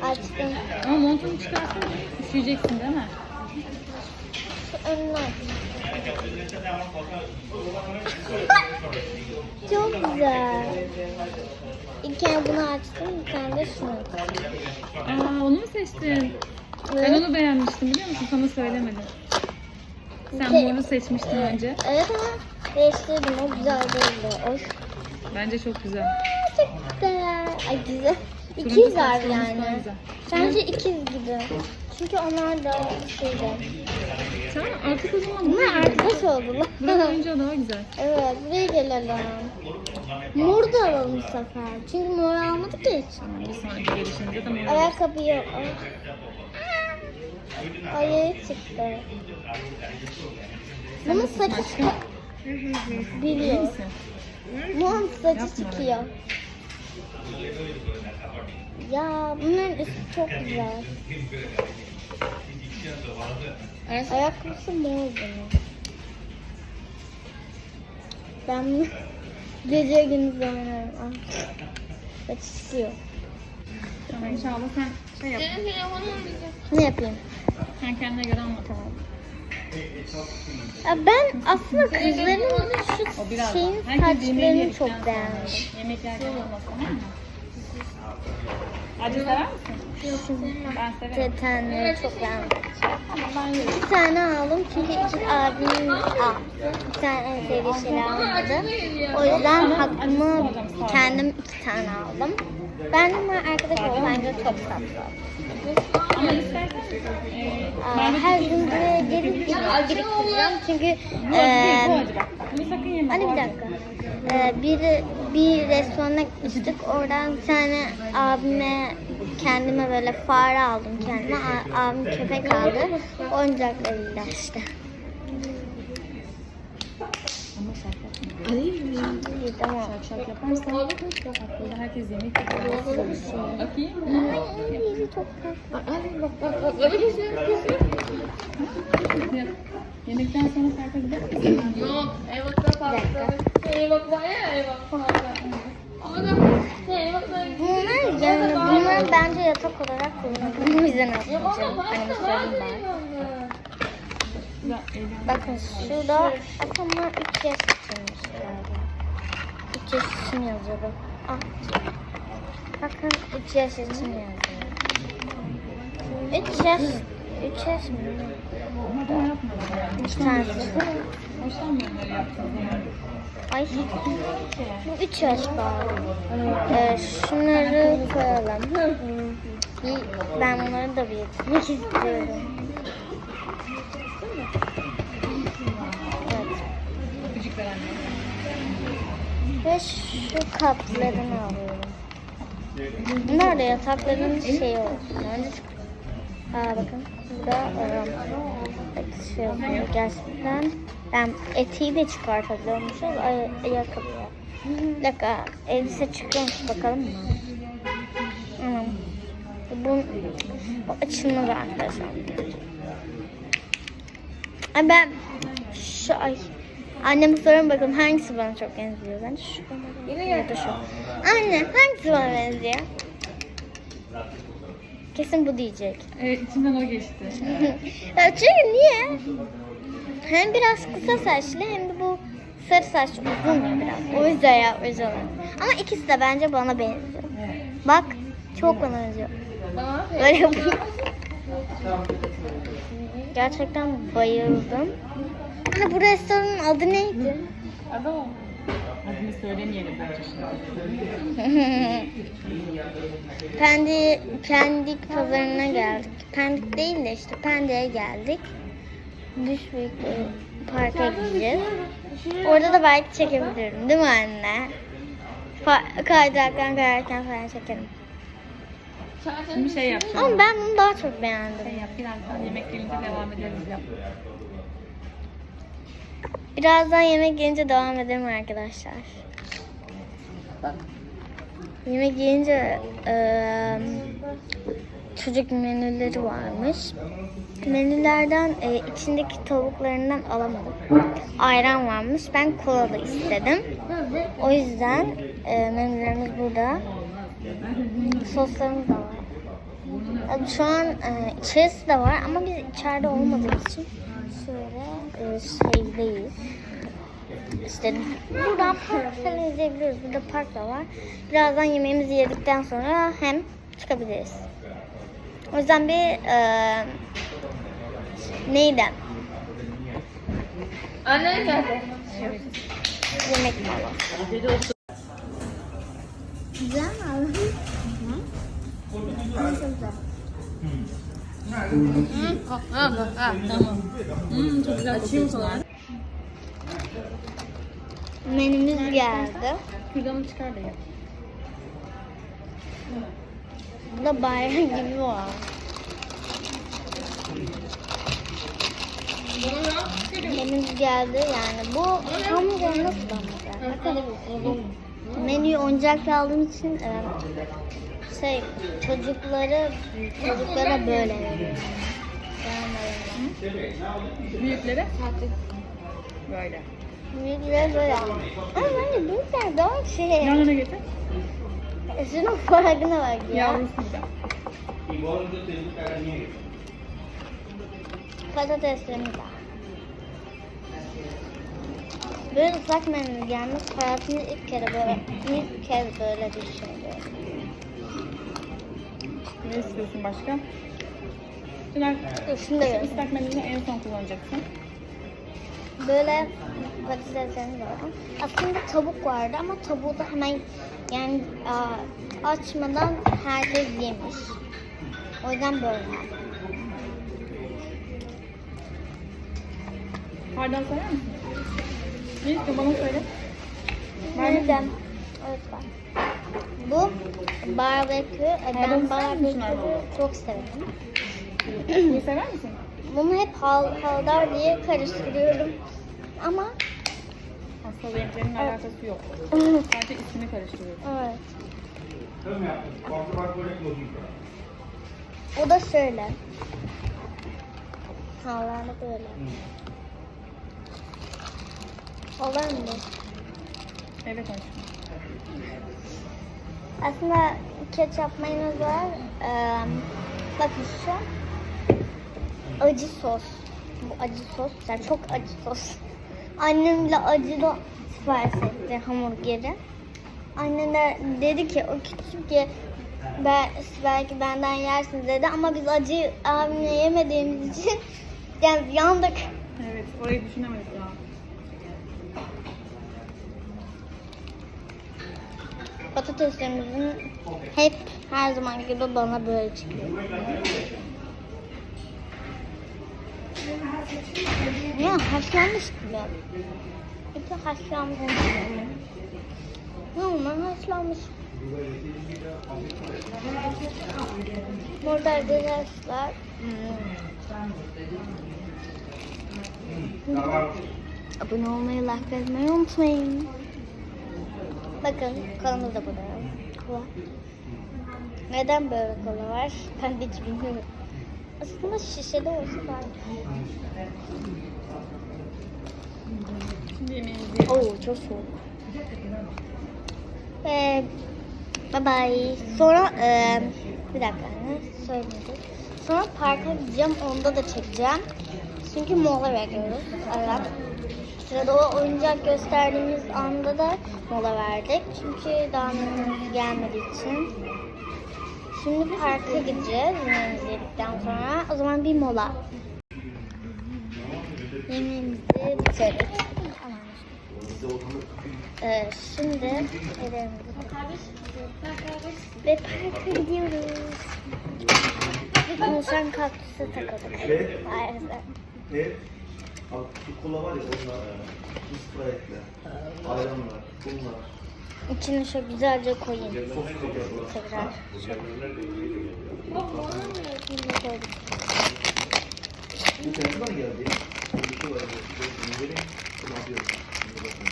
Açtım. Ama montunu çıkarsana. Üşüyeceksin değil mi? Aç. Çok güzel. İlk kere bunu açtım, bir tane de şunu. Aa onu mu seçtin? Ben onu beğenmiştim biliyor musun? Sana söylemedim. Sen Şey- moru seçmiştin önce. Evet ama değiştirdim, o güzel değildi. O Bence çok güzel. Güzel. Ay güzel. İkiz daha yani. Bence ikiz gibi. Çünkü onlar da şeyde. Tamam artık o zaman Bunlar arkadaş oldular. Buraya gelince daha güzel. evet, buraya gelelim. Mor da alalım bu sefer. Çünkü mor almadık ya hiç. Bir sonraki gelişimizde de mor alırız. Ayakkabı yok. Ay. Ayağı çıktı. Bunun saçı biliyor. Bunun saçı çıkıyor. Ya bunların üstü çok güzel. Ayakkabısı mor bunun. Ben bunu gece gündüz oynarım. Ah. Saçı çıkıyor. Tamam inşallah sen şey yap. Ne yapayım? Sen kendine göre anlat. Ya ben aslında kızların şu şeyin saçlarını çok beğendim. Yemek yerken olmaz tamam mı? Acı sever misin? Ben severim. Tetenleri çok beğendim. Ama ben yerim. Bir tane aldım çünkü iki abimin Aa, bir tane en sevdiği şeyler almadı. O yüzden hakkımı kendim iki tane aldım. Ben de arkadaş bence çok tatlı. Ama istersen e, Aa, her gün buraya gelip bir biriktireceğim çünkü yeme. Hani bu bir dakika. Ee, bir, bir restorana gitmiştik. Oradan bir tane abime kendime böyle fare aldım kendime. A- abim köpek aldı. Oyuncaklarıyla işte. Ama şak yapma. İyi tamam. Şak şak yaparsan bak burada herkes yemek yapıyor. Bakayım. Ay, çok tatlı. Yap. Yemekten sonra parka gider misin? Yok, Eyvak'ta farklı. Eyvak var ya, Eyvak'ta Bunlar, yani bunlar bence yatak olarak kullanılır. O yüzden atmayacağım. Benim sorun var. Bakın şurada aslında 3 yaş galiba. 3 yaş için yazıyor bak. Ah. Bakın 3 yaş için yazıyor. 3 yaş 3 yaş mı? Ama ben yapmadım. 3 tanesi. Hoşlanmıyorum öyle yaptığın zaman. Ay. 3 yaş bağlı. Ee, şunları koyalım. Bir, ben bunları da büyütmek istiyorum. Ve şu kaplarını alıyorum. Bunlar da yatakların şeyi olsun. Önce. Aa bakın. Burada ıı, evet, şey oluyor gerçekten. Ben eteği de çıkartabiliyormuşuz. Ay ayakkabıya. Bir dakika. Elbise çıkıyormuş bakalım mı? Anam. Bu, bu açılmaz arkadaşlar. Ben şu ay Anneme sorun bakalım hangisi bana çok benziyor. Bence şu bana ya da şu. Anne hangisi bana benziyor? Kesin bu diyecek. Evet içinden o geçti. ya çünkü niye? Hem biraz kısa saçlı hem de bu sarı saçlı uzun ya biraz. O yüzden yapmış olan. Ama ikisi de bence bana benziyor. Bak çok bana benziyor. Böyle yapayım. Gerçekten bayıldım. Anne bu restoranın adı neydi? Adam. Adını söylemeyelim bence şimdi. Pendik, Pendik pazarına geldik. Pendik değil de işte Pendik'e geldik. Büyük bir parka gideceğiz. Orada da belki çekebilirim değil mi anne? Pa- kaydıraktan kayarken falan çekerim. Şimdi şey yapacağım. Ama ben bunu daha çok beğendim. Şey yap birazdan yemek gelince devam ederiz yap. Birazdan yemek gelince devam edelim arkadaşlar. Yemek yiyince eee, çocuk menüleri varmış. Menülerden e, içindeki tavuklarından alamadım. Ayran varmış. Ben kolalı istedim. O yüzden e, menülerimiz burada. Soslarımız da var. E, Şu an e, içerisi de var ama biz içeride olmadığımız için e, şeydeyiz. İşte buradan park falan izleyebiliyoruz. Burada park da var. Birazdan yemeğimizi yedikten sonra hem çıkabiliriz. O yüzden bir e, neydi? Annen geldi. Yemek molası. Güzel mi? Hmm, çok güzel kokuyorlar. Menümüz geldi. Kürdanı çıkar da ye. Burada bayram gibi var. Menümüz geldi yani bu hamburger nasıl hamburger? Menüyü oyuncakla aldığım için e, şey çocukları çocuklara böyle veriyorum. Büyüklere böyle. Büyükleri böyle. Ama bence büyükler daha şey. Yanına getir. Şunun farkına bak ya. Yavrusu da. Patateslerimiz var. Böyle ıslak menü gelmiş. Hayatımda ilk kere böyle, ilk kez böyle bir şey gördüm. Ne istiyorsun başka? Çınar, Dur şunu da gördüm. ıslak menüyü en son kullanacaksın. Böyle patateslerimiz var. Aslında tavuk vardı ama tavuğu da hemen yani aa, açmadan herkes yemiş. O yüzden böyle. Pardon söyler misin? Ne istiyorsun bana söyle. Nereden? Evet bak. Bu barbekü. E, Ben barbekü çok severim. Bunu sever misin? Bunu hep hal, haldar diye karıştırıyorum. Ama Aslında renklerinin alakası yok. evet. Sadece ismini karıştırıyorsun. O da şöyle. Havalarda böyle. Olur mu? Evet aşkım. Aslında ketçap mayonez var. Ee, bakın şu. Acı sos. Bu acı sos. Yani çok acı sos. Annem bile acılı sipariş etti hamburgeri. Annem de dedi ki o küçük ki ben, belki benden yersin dedi ama biz acı abimle yemediğimiz için yani yandık. Evet orayı düşünemedik ya. Patateslerimizin hep her zaman gibi bana böyle çıkıyor. Ya haşlanmış gibi. İpi haşlanmış. Normal haşlanmış. Burada arkadaşlar hmm, abone olmayı, like etmeyi unutmayın. Bakın kolamız da burada. Kola. Neden böyle kola var? Ben de hiç bilmiyorum. Aslında şişede olsa yiyelim. Oo çok soğuk. Ve bye bye. Sonra e, bir dakika ne söylemedik. Sonra parka gideceğim. Onda da çekeceğim. Çünkü mola veriyoruz. Evet. Sırada o oyuncak gösterdiğimiz anda da mola verdik. Çünkü daha gelmediği için. Şimdi parka gideceğiz yemeğimizi yedikten sonra. O zaman bir mola. Yemeğimizi bitirdik. Ee, şimdi ellerimizi ve parka gidiyoruz. Bir konuşan kaktüse takıldık. Maalesef. Bak şu kola var ya onlar. Bu sprite'ler. Ayranlar. Bunlar. İçine şöyle güzelce koyayım. Sos koyuyorlar. Tekrar. Şimdi koyduk. Bu telefonlar geldi. Bir şey var. Bunu vereyim. Bunu alıyorum. Şimdi bakın.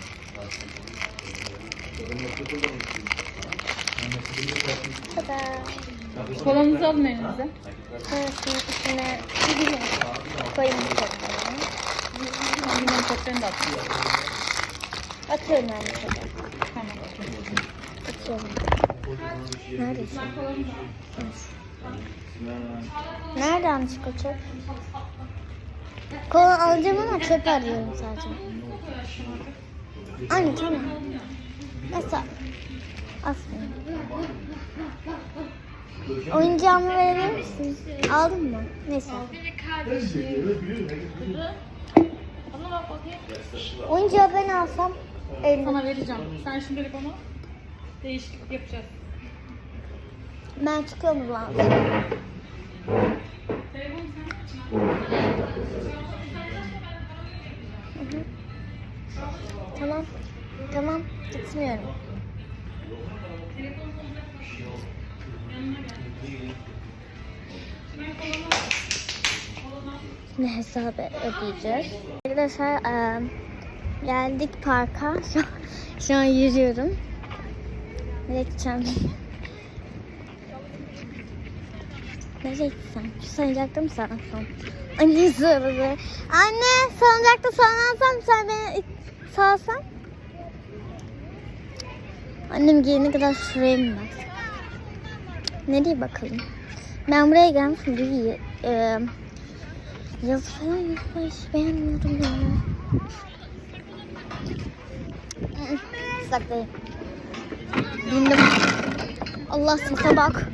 Kullanmışım? Tada. Kolamızı alın elinize. Şimdi içine koyayım. Limon çöplerini de atın. Atıyorum ben. Tamam. Atıyorum. Neredesin? Nereden çıkıyor çöp? Kola alacağım ama çöp arıyorum sadece. Anne tamam. Nasıl? Aslında. Oyuncağımı verebilir misin? Aldın mı? Neyse. Oyuncağı ben alsam 50. Sana vereceğim. Sen şimdilik onu değişiklik yapacağız. Ben çıkıyorum hı. Tamam. Tamam. Gitmiyorum. Ne hesabı ödeyeceğiz? Arkadaşlar eee, geldik parka. Şu, şu an yürüyorum. Nereye gideceğim? Nereye gitsem? Şu salıncakta mı sallansam? Anne soruyor. Anne salıncakta sallansam sen beni salsan? Annem gelene kadar şuraya mı baksam? Nereye bakalım? Ben buraya gelmişim bir e, yazı falan yazmayı hiç beğenmiyorum ya. Saklayayım. Bindim. Allah sese bak.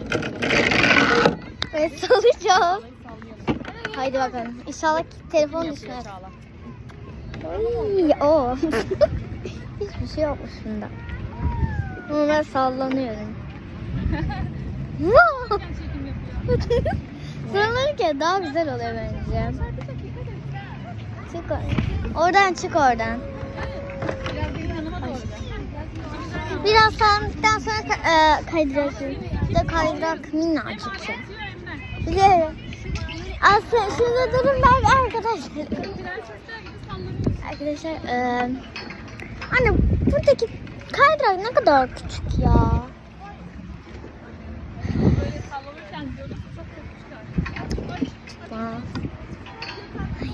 Evet salacağım. Haydi bakalım. İnşallah telefon düşmez. Ay, o. Hiçbir şey yokmuş bunda. Ama ben sallanıyorum. Sıralanırken daha güzel oluyor bence. Çık or- oradan çık oradan. Biraz sallandıktan sonra e, kaydıraksın. İşte kaydırak minnacık. Biliyorum. Aslında şurada durun ben arkadaşlar. Arkadaşlar e, anne buradaki kaydırak ne kadar küçük ya. Aa.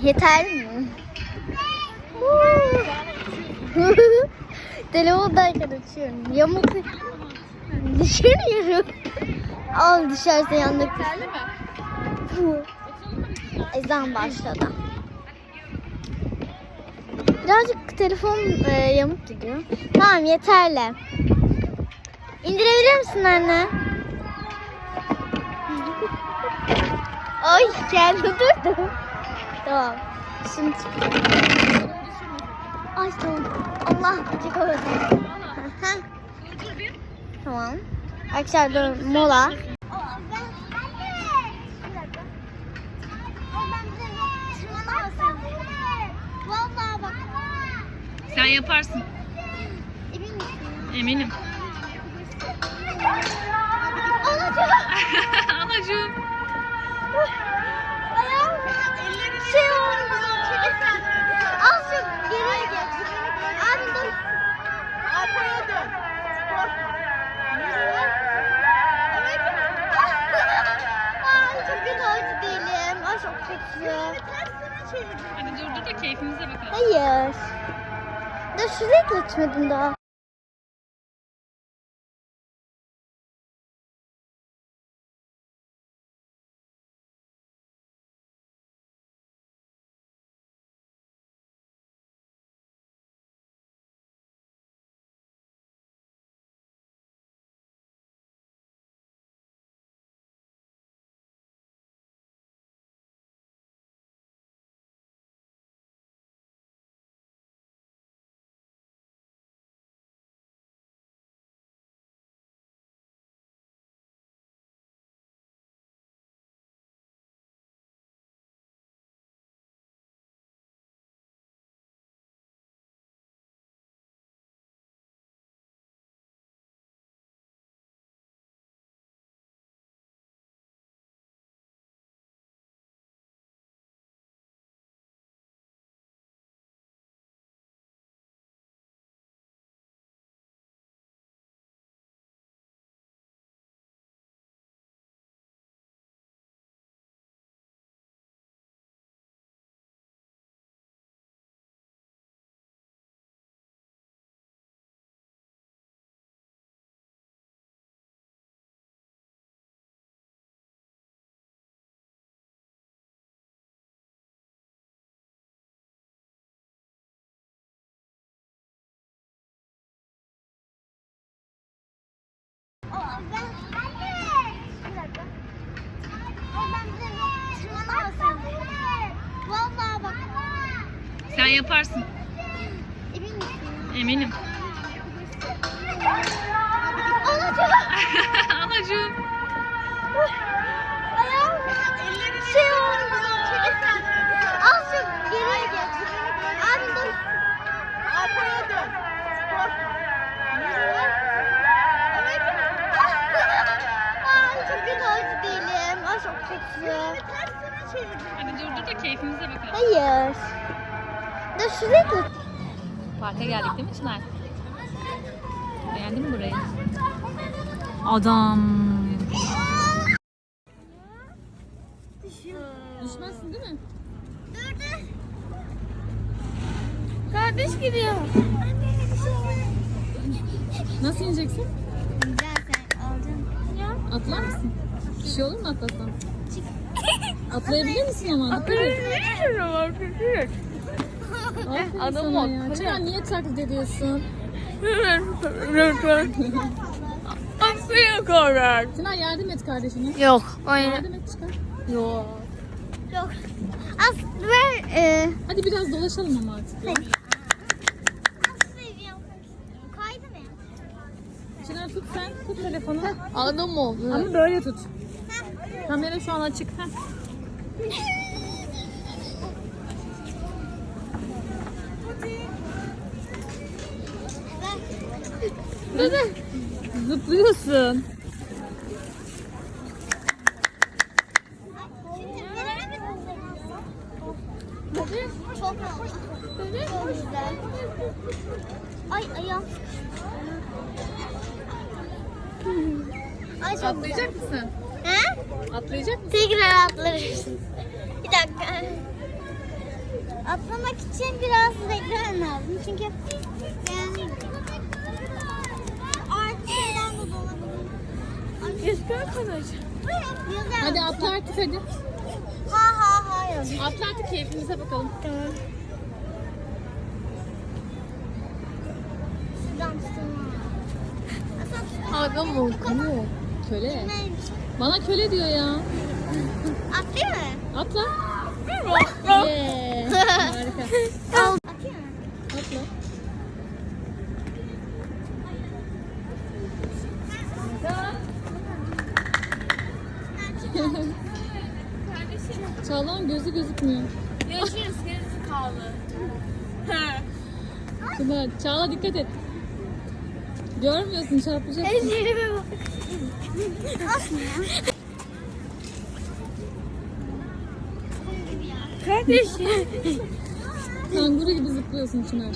Yeterli mi? Telefondayken açıyorum. Yamuk düşürüyorum. Al düşerse yandık. Ezan başladı. Birazcık telefon e, yamuk gidiyor. Tamam yeterli. İndirebilir misin anne? Ay kendi durdum. Tamam. Şimdi Ay tamam. Allah oldu. Aha. tamam. Arkadaşlar mola. Sen yaparsın. Emin? Eminim. Anacığım. Anacığım. Ayağım. Ellerim şey oldu. Kötü. Hadi dur dur da keyfimize bakalım. Hayır. Dur şuraya dur. Parka geldik değil mi Çınar? Beğendin mi burayı? Adam. Düşmezsin değil mi? Dur dur. Kardeş gidiyor. Nasıl ineceksin? Gel sen alacaksın. Ya. Atlar mısın? Şey olur mu atlasam? Atlayabilir misin ama? Et. Adam ol. Çınar niye taklit ediyorsun? Çınar yardım et kardeşine. Yok. Yardım et çıkar. Yok. Yok. Az ver. E, Hadi biraz dolaşalım ama artık. mı? Çınar tut sen. Tut telefonu. Adam oldu. Ama böyle tut. Kamera şu an açık. Heh. Zıplıyorsun. Çok Çok güzel. Ay ayağım. Ay çok Atlayacak mısın? güzel. He? Atlayacak mısın? Tekrar atlarız. Bir dakika. Atlamak için biraz beklemem lazım. Çünkü yani artık şeyden de Yüzgör kalacak. Hadi atla artık hadi. Ha ha ha yazıyor. Atla artık keyfimize bakalım. Tamam. Şuradan tutulma. Adam ol. Köle. Bana köle diyor ya. Atlayayım mı? Atla. Yeah. Harika. Mı? Atla. Çağla'nın gözü gözükmüyor. Görüşürüz gerisi kaldı. Şuna, Çağla dikkat et. Görmüyorsun çarpacaksın. Ellerime bak. Aslında. Kardeşim. Kanguru gibi zıplıyorsun Çınar.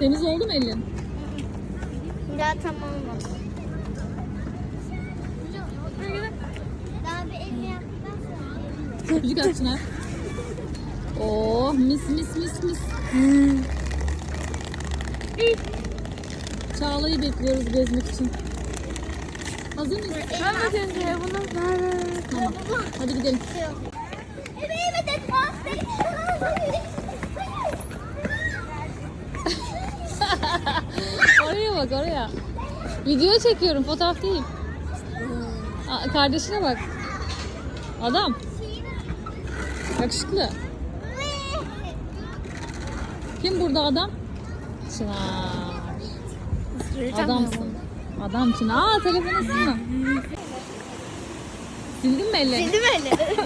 Temiz oldu mu elin? Daha tam olmadı. Daha bir elini yaptıktan Öpücük at Çınar. Oh mis mis mis mis. Çağla'yı bekliyoruz gezmek için. Hazır mıyız? Ben de senin telefonu Tamam. Hadi gidelim. Oraya bak oraya. Video çekiyorum fotoğraf değil. Aa, kardeşine bak. Adam. Yakışıklı. Kim burada adam? Çınar. Adamsın. Adam Çınar. Aa telefonu silme. Sildin mi ellerini? Sildim elleri.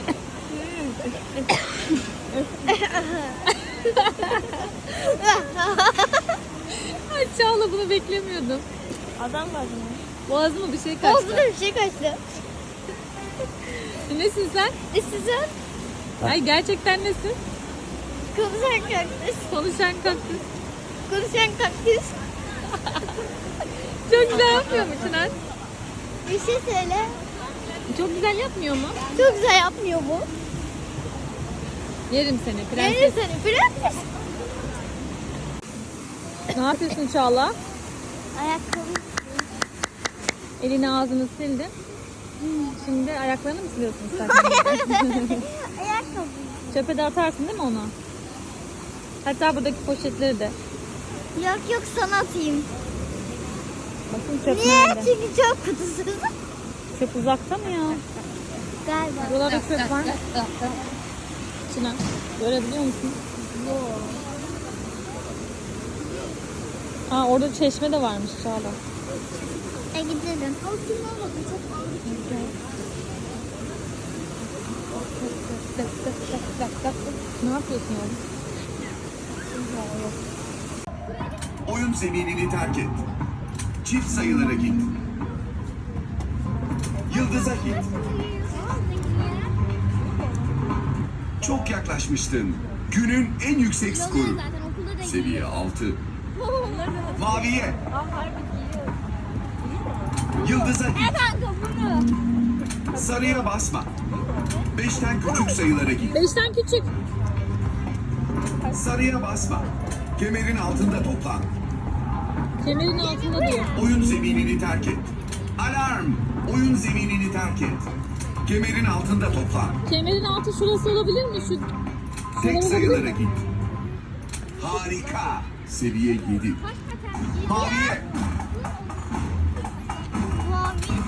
Ay Çağla bunu beklemiyordum. Adam var mı? Boğazıma bir şey kaçtı. Oldu bir şey kaçtı. Nesin sen? İstesen Ay gerçekten nesin? konuşan kaktüs. Konuşan kaktüs. Konuşan kaktüs. Çok güzel yapmıyor mu Çınar? Bir şey söyle. Çok güzel yapmıyor mu? Çok güzel yapmıyor bu. Yerim seni prenses. Nereye seni? Prenses. Ne yapıyorsun Çağla? Ayakkabı. Elini ağzını sildin. Şimdi ayaklarını mı siliyorsun istersen? Çöpe de atarsın değil mi onu? Hatta buradaki poşetleri de. Yok yok sana atayım. Bakın çöp Niye? nerede? Çünkü çok kutusu. Çöp uzakta mı ya? Galiba. Buralarda çöp var. Çınar. Görebiliyor musun? Aa orada çeşme de varmış Çağla. E gidelim. Ne yapıyorsun oğlum? Oyun zeminini terk et. Çift sayılara git. Yıldıza git. Çok yaklaşmıştın. Günün en yüksek skoru. Seviye 6. Maviye. Yıldıza git. Sarıya basma. Beşten küçük sayılara git. Beşten küçük. Sarıya basma. Kemerin altında toplan. Kemerin altında diyor. Oyun zeminini terk et. Alarm! Oyun zeminini terk et. Kemerin altında toplan. Kemerin altı şurası olabilir mi? Şu Tek sayılara git. Harika. Seviye 7. Maviye.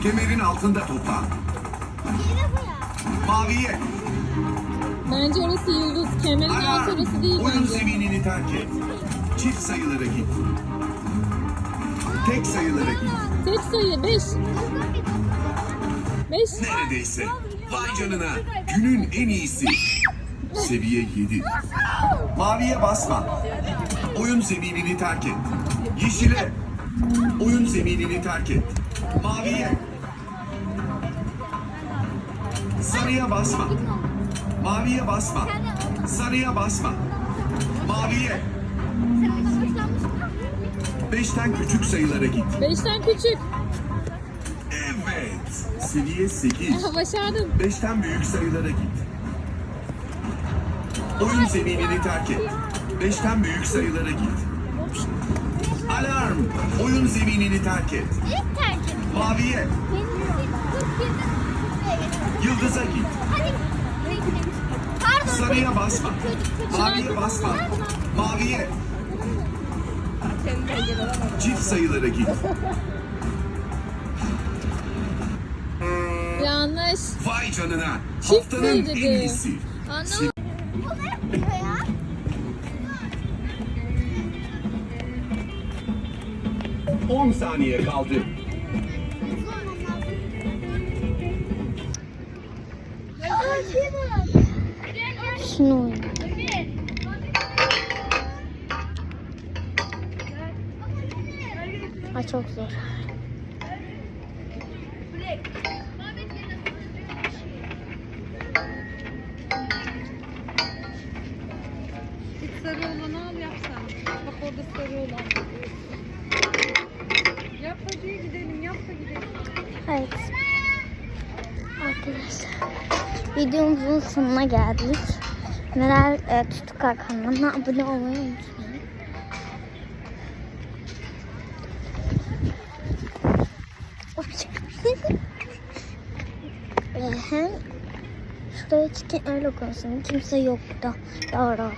Kemerin altında toplan. Maviye. bence orası yıldız. Kemerin altı Alarm! orası değil Oyun bence. zeminini terk et. Çift sayılara git. Tek sayılara git. Tek sayı beş. Beş. Neredeyse. Vay canına. Günün en iyisi. Seviye 7. Maviye basma. Oyun zeminini terk et. Yeşile. Oyun zeminini terk et. Maviye. Sarıya basma. Maviye basma. Sarıya basma. Maviye. Beşten küçük sayılara git. Beşten küçük. Evet. Seviye 8. Başardın. Beşten büyük sayılara git. Oyun zeminini terk et. Beşten büyük sayılara git. Alarm! Oyun zeminini terk et. Maviye, yıldıza git. Pardon. Sarıya basma. Maviye basma. Maviye. Çift sayılara git. Yanlış. Vay canına. Çift Haftanın en iyisi. Anlamadım. Bu ne yapıyor ya? On saniye kaldı. Şunu oyna. Ay çok zor. Sarı olanı al yapsan. Bak orada sarı olan. Yap hadi gidelim yap da gidelim. Evet. Arkadaşlar videomuzun sonuna geldik. Meral e, Tutukar kanalına abone olmayı unutmayın. Hem şuraya çıkın öyle konuşun. Kimse yok burada. Daha rahat.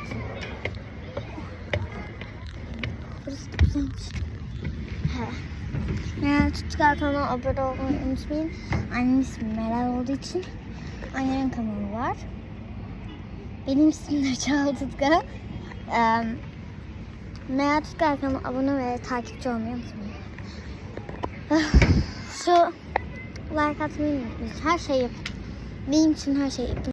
Burası da güzelmiş. He. Meral Tutkal kanalına abone olmayı unutmayın. Annemin ismi Meral olduğu için annemin kanalı var. Benim ismim de Çağla Tutkal. Ee, Meral Tutkal kanalına abone ve takipçi olmayı unutmayın. Şu like atmayı unutmayın. Her şeyi yapın. Benim için her şeyi yapın.